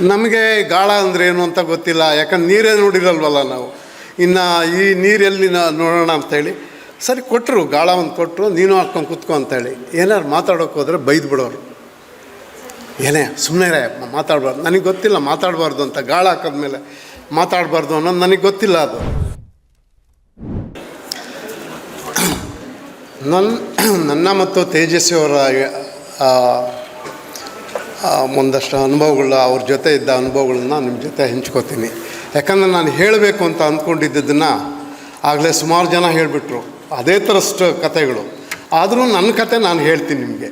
ನಮಗೆ ಗಾಳ ಅಂದರೆ ಏನು ಅಂತ ಗೊತ್ತಿಲ್ಲ ಯಾಕಂದ್ರೆ ನೀರೇ ನೋಡಿರಲ್ವಲ್ಲ ನಾವು. ಇನ್ನು ಈ ನೀರೆಲ್ಲಿ ನೋಡೋಣ ಅಂತೇಳಿ ಸರಿ ಕೊಟ್ಟರು ಗಾಳ ಒಂದು ಕೊಟ್ಟರು ನೀನು ಹಾಕ್ಕೊಂಡು ಕುತ್ಕೊ ಅಂತೇಳಿ ಏನಾರು ಮಾತಾಡೋಕೆ ಹೋದರೆ ಬೈದು ಬಿಡೋರು. ಏನೇ ಸುಮ್ಮನೆ ಮಾತಾಡಬಾರ್ದು. ನನಗೆ ಗೊತ್ತಿಲ್ಲ ಮಾತಾಡಬಾರ್ದು ಅಂತ ಗಾಳ ಹಾಕಿದ್ಮೇಲೆ ಮಾತಾಡಬಾರ್ದು ಅನ್ನೋದು ನನಗೆ ಗೊತ್ತಿಲ್ಲ ಅದು. ನನ್ನ ನನ್ನ ಮತ್ತು ತೇಜಸ್ವಿ ಆ, ಒಂದಷ್ಟು ಅನುಭವಗಳ, ಅವ್ರ ಜೊತೆ ಇದ್ದ ಅನುಭವಗಳನ್ನ ನಿಮ್ಮ ಜೊತೆ ಹಂಚ್ಕೋತೀನಿ. ಯಾಕಂದರೆ ನಾನು ಹೇಳಬೇಕು ಅಂತ ಅಂದ್ಕೊಂಡಿದ್ದನ್ನು ಆಗಲೇ ಸುಮಾರು ಜನ ಹೇಳಿಬಿಟ್ರು. ಅದೇ ಥರಷ್ಟು ಕತೆಗಳು ಆದರೂ ನನ್ನ ಕತೆ ನಾನು ಹೇಳ್ತೀನಿ ನಿಮಗೆ.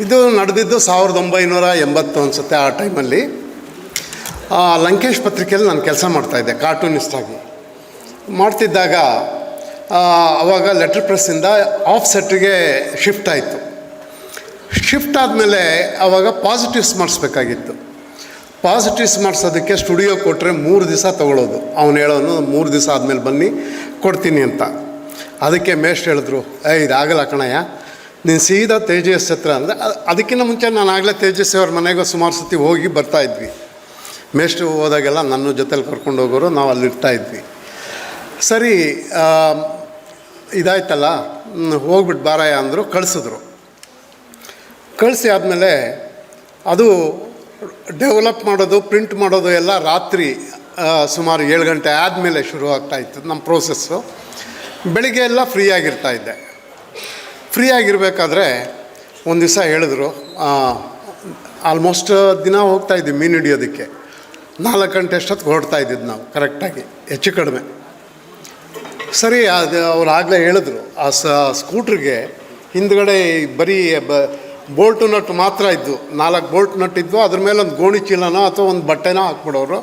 ಇದು ನಡೆದಿದ್ದು ಸಾವಿರದ ಒಂಬೈನೂರ ಎಂಬತ್ತು ಅನಿಸುತ್ತೆ ಆ ಟೈಮಲ್ಲಿ. ಲಂಕೇಶ್ ಪತ್ರಿಕೆಯಲ್ಲಿ ನಾನು ಕೆಲಸ ಮಾಡ್ತಾಯಿದ್ದೆ ಕಾರ್ಟೂನಿಸ್ಟಾಗಿ ಮಾಡ್ತಿದ್ದಾಗ ಆವಾಗ ಲೆಟ್ರ್ ಪ್ರೆಸ್ಸಿಂದ ಆಫ್ ಸೆಟ್ಗೆ ಶಿಫ್ಟ್ ಆಯಿತು. ಶಿಫ್ಟ್ ಆದಮೇಲೆ ಆವಾಗ ಪಾಸಿಟಿವ್ಸ್ ಮಾಡಿಸ್ಬೇಕಾಗಿತ್ತು. ಪಾಸಿಟಿವ್ಸ್ ಮಾಡಿಸೋದಕ್ಕೆ ಸ್ಟುಡಿಯೋ ಕೊಟ್ಟರೆ ಮೂರು ದಿವಸ ತೊಗೊಳೋದು. ಅವನು ಹೇಳೋನು, ಮೂರು ದಿವಸ ಆದಮೇಲೆ ಬನ್ನಿ, ಕೊಡ್ತೀನಿ ಅಂತ. ಅದಕ್ಕೆ ಮೇಷ್ಟ್ರು ಹೇಳಿದ್ರು ಏ ಇದಾಗಲ್ಲ ಕಣಯ್ಯ. ನೀನು ಸೀದಾ ತೇಜಸ್ ಹತ್ರ ಅಂದರೆ ಅದಕ್ಕಿಂತ ಮುಂಚೆ ನಾನು ಆಗಲೇ ತೇಜಸ್ ಅವ್ರ ಮನೆಗೆ ಸುಮಾರು ಸತಿ ಹೋಗಿ ಬರ್ತಾ ಇದ್ವಿ. ಮೇಷ್ಟ್ರು ಹೋದಾಗೆಲ್ಲ ನನ್ನ ಜೊತೆಲಿ ಕರ್ಕೊಂಡು ಹೋಗೋರು ನಾವು ಅಲ್ಲಿ ಇರ್ತಾ ಇದ್ವಿ. ಸರಿ ಇದಾಯ್ತಲ್ಲ. ಹೋಗ್ಬಿಟ್ಟು ಬಾರಯ್ಯ ಅಂದರು, ಕಳಿಸಿದ್ರು. ಕಳಿಸಿ ಆದಮೇಲೆ ಅದು ಡೆವಲಪ್ ಮಾಡೋದು, ಪ್ರಿಂಟ್ ಮಾಡೋದು ಎಲ್ಲ ರಾತ್ರಿ ಸುಮಾರು ಏಳು ಗಂಟೆ ಆದಮೇಲೆ ಶುರು ಆಗ್ತಾ ಇತ್ತು ನಮ್ಮ ಪ್ರೋಸೆಸ್ಸು ಬೆಳಿಗ್ಗೆ ಎಲ್ಲ ಫ್ರೀ ಆಗಿರ್ತಾ ಇದ್ದೆ. ಫ್ರೀ ಆಗಿರಬೇಕಾದ್ರೆ ಒಂದು ದಿವಸ ಹೇಳಿದ್ರು ಆಲ್ಮೋಸ್ಟ್ ದಿನ ಹೋಗ್ತಾ ಇದ್ವಿ ಮೀನು ಹಿಡಿಯೋದಕ್ಕೆ. ನಾಲ್ಕು ಗಂಟೆ ಅಷ್ಟೊತ್ತಿಗೆ ಹೊರಡ್ತಾ ಇದ್ದಿದ್ದು ನಾವು ಕರೆಕ್ಟಾಗಿ ಹೆಚ್ಚು ಕಡಿಮೆ. ಸರಿ, ಅದು ಅವ್ರು ಆಗಲೇ ಹೇಳಿದ್ರು, ಆ ಸ್ಕೂಟ್ರಿಗೆ ಹಿಂದ್ಗಡೆ ಬರೀ ಬ ಬೋಲ್ಟು ನಟ್ ಮಾತ್ರ ಇದ್ದು, ನಾಲ್ಕು ಬೋಲ್ಟ್ ನಟ್ ಇದ್ದು ಅದ್ರ ಮೇಲೆ ಒಂದು ಗೋಣಿ ಚೀಲನೋ ಅಥವಾ ಒಂದು ಬಟ್ಟೆನೋ ಹಾಕ್ಬಿಡೋರು.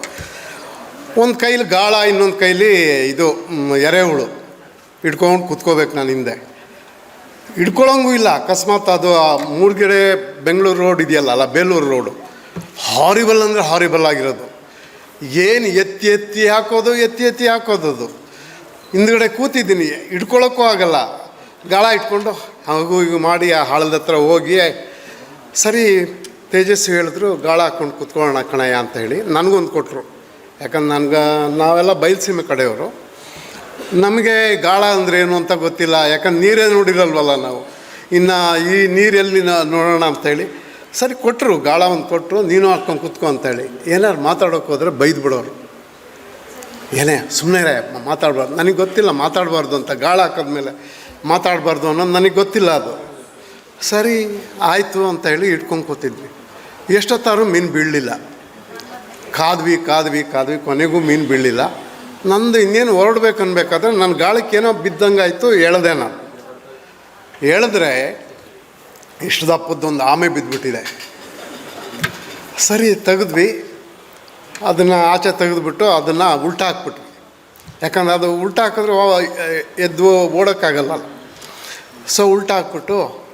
ಒಂದು ಕೈಲಿ ಗಾಳ, ಇನ್ನೊಂದು ಕೈಲಿ ಇದು ಎರೆಹುಳು. ಹಿಡ್ಕೊಂಡು ಕುತ್ಕೋಬೇಕು ನಾನು ಹಿಂದೆ. ಹಿಡ್ಕೊಳ್ಳೋಂಗೂ ಇಲ್ಲ, ಅಕಸ್ಮಾತ್ ಅದು ಆ ಮೂಡ್ಗೆರೆ ಬೆಂಗಳೂರು ರೋಡ್ ಇದೆಯಲ್ಲ, ಅಲ್ಲ, ಬೇಲೂರು ರೋಡು. ಹಾರಿಬಲ್ ಅಂದರೆ ಹಾರಿಬಲ್ ಆಗಿರೋದು. ಏನು ಎತ್ತಿ ಎತ್ತಿ ಹಾಕೋದು, ಎತ್ತಿ ಎತ್ತಿ ಹಾಕೋದು ಅದು ಹಿಂದ್ಗಡೆ ಕೂತಿದ್ದೀನಿ ಹಿಡ್ಕೊಳ್ಳೋಕ್ಕೂ ಆಗಲ್ಲ. ಗಾಳ ಇಟ್ಕೊಂಡು, ಹಾಗೂ ಹೀಗೂ ಮಾಡಿ ಆ ಹಾಳದ ಹತ್ರ ಹೋಗಿ. ಸರಿ ತೇಜಸ್ವಿ ಹೇಳಿದ್ರು, ಗಾಳ ಹಾಕ್ಕೊಂಡು ಕುತ್ಕೊಳ್ಳೋಣ ಕಣಯ್ಯ ಅಂತ ಹೇಳಿ ನನಗೊಂದು ಕೊಟ್ಟರು ಯಾಕಂದ್ರೆ ನನ್ಗೆ, ನಾವೆಲ್ಲ ಬಯಲುಸೀಮೆ ಕಡೆಯವರು. ನಮಗೆ ಗಾಳ ಅಂದರೆ ಏನು ಅಂತ ಗೊತ್ತಿಲ್ಲ, ಯಾಕಂದ್ರೆ ನೀರೇ ನೋಡಿರಲ್ವಲ್ಲ ನಾವು. ಇನ್ನು ಈ ನೀರೆಲ್ಲಿ ನೋಡೋಣ ಅಂತೇಳಿ ಸರಿ ಕೊಟ್ಟರು ಗಾಳ ಒಂದು ಕೊಟ್ಟರು ನೀನು ಹಾಕ್ಕೊಂಡು ಕುತ್ಕೊ ಅಂತೇಳಿ ಏನಾರು ಮಾತಾಡೋಕೆ ಹೋದರೆ ಬೈದು ಬಿಡೋರು. ಏನೇ ಸುಮ್ಮನೆ ಮಾತಾಡಬಾರ್ದು. ನನಗೆ ಗೊತ್ತಿಲ್ಲ ಮಾತಾಡಬಾರ್ದು ಅಂತ ಗಾಳ ಹಾಕಿದ್ಮೇಲೆ. ಮಾತಾಡಬಾರ್ದು ಅನ್ನೋದು ನನಗೆ ಗೊತ್ತಿಲ್ಲ ಅದು. ಸರಿ, ಆಯಿತು ಅಂತ ಹೇಳಿ ಇಟ್ಕೊಂಡು ಕೂತಿದ್ವಿ. ಎಷ್ಟೊತ್ತಾದ್ರೂ ಮೀನು ಬೀಳಲಿಲ್ಲ. ಕಾದ್ವಿ ಕಾದ್ವಿ ಕಾದ್ವಿ, ಕೊನೆಗೂ ಮೀನು ಬೀಳಲಿಲ್ಲ. ನಂದು ಇನ್ನೇನು ಹೊರಡ್ಬೇಕು ಅನ್ಬೇಕಾದ್ರೆ ನನ್ನ ಗಾಳಕ್ಕೆ ಏನೋ ಬಿದ್ದಂಗೆ ಆಯಿತು ಎಳ್ದೆ ನಾನು. ಹೇಳಿದ್ರೆ ಇಷ್ಟು ದಪ್ಪದ್ದೊಂದು ಆಮೆ ಬಿದ್ದುಬಿಟ್ಟಿದೆ ಸರಿ, ತೆಗೆದ್ವಿ. ಅದನ್ನು ಆಚೆ ತೆಗೆದುಬಿಟ್ಟು ಅದನ್ನು ಉಲ್ಟಾ ಹಾಕ್ಬಿಟ್ವಿ ಯಾಕಂದ್ರೆ ಅದು ಉಲ್ಟಾ ಹಾಕಿದ್ರೆ ಎದ್ದು ಓಡೋಕ್ಕಾಗಲ್ಲ. ಸೊ ಉಲ್ಟಾ ಹಾಕ್ಬಿಟ್ಟು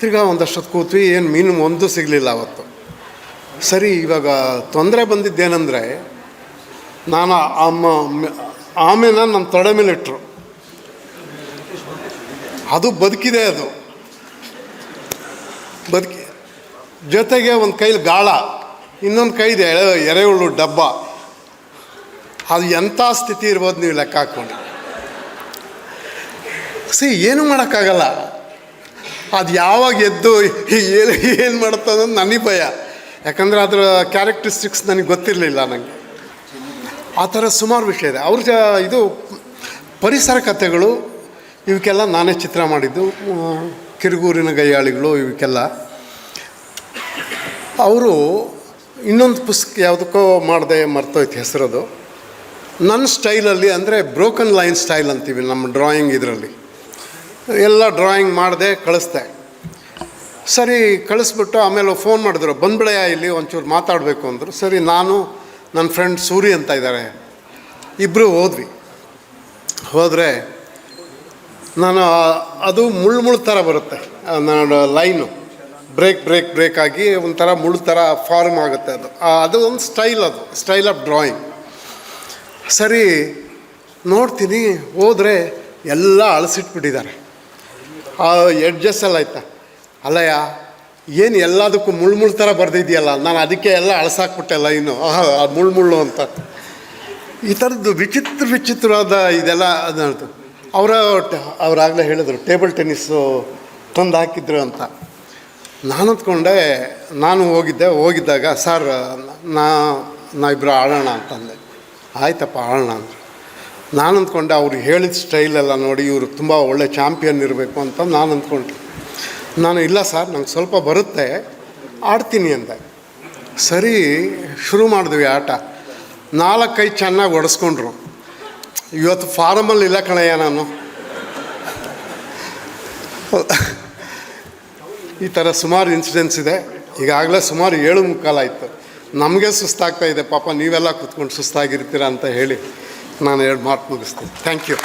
ತಿರ್ಗಾ ಒಂದಷ್ಟೊತ್ತು ಕೂತ್ವಿ, ಏನು ಮೀನು ಒಂದು ಸಿಗಲಿಲ್ಲ ಅವತ್ತು. ಸರಿ, ಇವಾಗ ತೊಂದರೆ ಬಂದಿದ್ದೇನೆಂದರೆ, ನಾನು ಅಮ್ಮ ಆಮೇನ ನನ್ನ ತೊಡೆ ಮೇಲೆ ಇಟ್ಟರು ಅದು ಬದುಕಿದೆ ಅದು. ಬದುಕಿ, ಜೊತೆಗೆ ಒಂದು ಕೈಲಿ ಗಾಳ, ಇನ್ನೊಂದು ಕೈ ಇದೆ ಎರೆಹುಳು ಡಬ್ಬ. ಅದು ಎಂಥ ಸ್ಥಿತಿ ಇರ್ಬೋದು ನೀವು ಲೆಕ್ಕ ಹಾಕ್ಕೊಂಡು. ಸಿ, ಏನು ಮಾಡೋಕ್ಕಾಗಲ್ಲ. ಅದು ಯಾವಾಗ ಎದ್ದು ಏನು ಏನು ಮಾಡುತ್ತೆ ನನಗೆ ಭಯ. ಯಾಕಂದರೆ ಅದರ ಕ್ಯಾರೆಕ್ಟರಿಸ್ಟಿಕ್ಸ್ ನನಗೆ ಗೊತ್ತಿರಲಿಲ್ಲ ನನಗೆ ಆ ಥರ ಸುಮಾರು ವಿಷಯ ಇದೆ. ಅವ್ರ ಇದು ಪರಿಸರ ಕಥೆಗಳು, ಇವಕ್ಕೆಲ್ಲ ನಾನೇ ಚಿತ್ರ ಮಾಡಿದ್ದು. ಕಿರುಗೂರಿನ ಗೈಯಾಳಿಗಳು ಇವಕ್ಕೆಲ್ಲ. ಅವರು ಇನ್ನೊಂದು ಪುಸ್ತಕ ಯಾವುದಕ್ಕೋ ಮಾಡಿದೆ ಮರ್ತೋಯ್ತು ಹೆಸರದು. ನನ್ನ ಸ್ಟೈಲಲ್ಲಿ ಅಂದರೆ ಬ್ರೋಕನ್ ಲೈನ್ ಸ್ಟೈಲ್ ಅಂತೀವಿ ನಮ್ಮ ಡ್ರಾಯಿಂಗ್ ಇದರಲ್ಲಿ. ಎಲ್ಲ ಡ್ರಾಯಿಂಗ್ ಮಾಡಿದೆ ಕಳಿಸ್ದೆ. ಸರಿ, ಕಳಿಸ್ಬಿಟ್ಟು ಆಮೇಲೆ ಫೋನ್ ಮಾಡಿದ್ರು ಬಂದ್ಬಿಡೆಯ ಇಲ್ಲಿ, ಒಂಚೂರು ಮಾತಾಡಬೇಕು ಅಂದರು. ಸರಿ, ನಾನು, ನನ್ನ ಫ್ರೆಂಡ್ ಸೂರಿ ಅಂತ ಇದ್ದಾರೆ. ಇಬ್ಬರು ಹೋದ್ವಿ. ಹೋದರೆ ನಾನು ಅದು ಮುಳ್ಳು ಮುಳ್ಳು ಥರ ಬರುತ್ತೆ. ನಾನು ಲೈನು. ಬ್ರೇಕ್ ಬ್ರೇಕ್ ಬ್ರೇಕ್ ಆಗಿ ಒಂಥರ ಮುಳ್ಳು ಥರ ಫಾರ್ಮ್ ಆಗುತ್ತೆ ಅದು. ಅದು ಒಂದು ಸ್ಟೈಲ್ ಅದು, ಸ್ಟೈಲ್ ಆಫ್ ಡ್ರಾಯಿಂಗ್. ಸರಿ, ನೋಡ್ತೀನಿ, ಹೋದರೆ ಎಲ್ಲ ಅಳಿಸಿಟ್ಬಿಟ್ಟಿದ್ದಾರೆ. ಆ ಎಡ್ಜಸ್ ಆಯ್ತಾ ಅಲ್ಲಯ್ಯ, ಏನು ಎಲ್ಲದಕ್ಕೂ ಮುಳ್ಳು ಮುಳ್ಳು ಥರ ಬರೆದಿದೆಯಲ್ಲ, ನಾನು ಅದಕ್ಕೆ ಎಲ್ಲ ಅಳಸಾಕ್ಬಿಟ್ಟೆ ಇನ್ನು. ಅದು ಮುಳ್ಳು ಮುಳ್ಳು ಅಂತ. ಈ ಥರದ್ದು ವಿಚಿತ್ರ ವಿಚಿತ್ರವಾದ ಇದೆಲ್ಲ ಅದು ಅವರ ಅವರಾಗಲೇ ಹೇಳಿದರು, ಟೇಬಲ್ ಟೆನ್ನಿಸ್ಸು ತಂದು ಹಾಕಿದ್ರು ಅಂತ. ನಾನು ಅಂದ್ಕೊಂಡೆ ನಾನು ಹೋಗಿದ್ದೆ, ಹೋಗಿದ್ದಾಗ, ಸರ್, ನಾ ನಾವಿಬ್ಬರು ಆಡೋಣ ಅಂತಂದೆ. ಆಯ್ತಪ್ಪ, ಆಳೋಣ ಅಂದರು. ನಾನು ಅಂದ್ಕೊಂಡೆ, ಅವ್ರು ಹೇಳಿದ ಸ್ಟೈಲೆಲ್ಲ ನೋಡಿ ಇವರು ತುಂಬ ಒಳ್ಳೆ ಚಾಂಪಿಯನ್ ಇರಬೇಕು ಅಂತ ನಾನು ಅಂದ್ಕೊಂಡೆ ನಾನು, ಇಲ್ಲ ಸರ್, ನಂಗೆ ಸ್ವಲ್ಪ ಬರುತ್ತೆ, ಆಡ್ತೀನಿ ಅಂದೆ. ಸರಿ, ಶುರು ಮಾಡಿದ್ವಿ ಆಟ. ನಾಲ್ಕೈದು ಚೆನ್ನಾಗಿ ಒಡಿಸ್ಕೊಂಡ್ರು ಇವತ್ತು ಫಾರಮಲ್ಲಿ ಇಲ್ಲ ಕಣಯ್ಯ ನಾನು. ಈ ಥರ ಸುಮಾರು ಇನ್ಸಿಡೆನ್ಸ್ ಇದೆ. ಈಗಾಗಲೇ ಸುಮಾರು ಏಳು ಮುಕ್ಕಾಲಾಯಿತು ನಮಗೆ ಸುಸ್ತಾಗ್ತಾ ಇದೆ ಪಾಪ, ನೀವೆಲ್ಲ ಕೂತ್ಕೊಂಡು ಸುಸ್ತಾಗಿರ್ತೀರ ಅಂತ ಹೇಳಿ ನಾನು ಎರಡು ಮಾತು ಮುಗಿಸ್ತೀನಿ. Thank you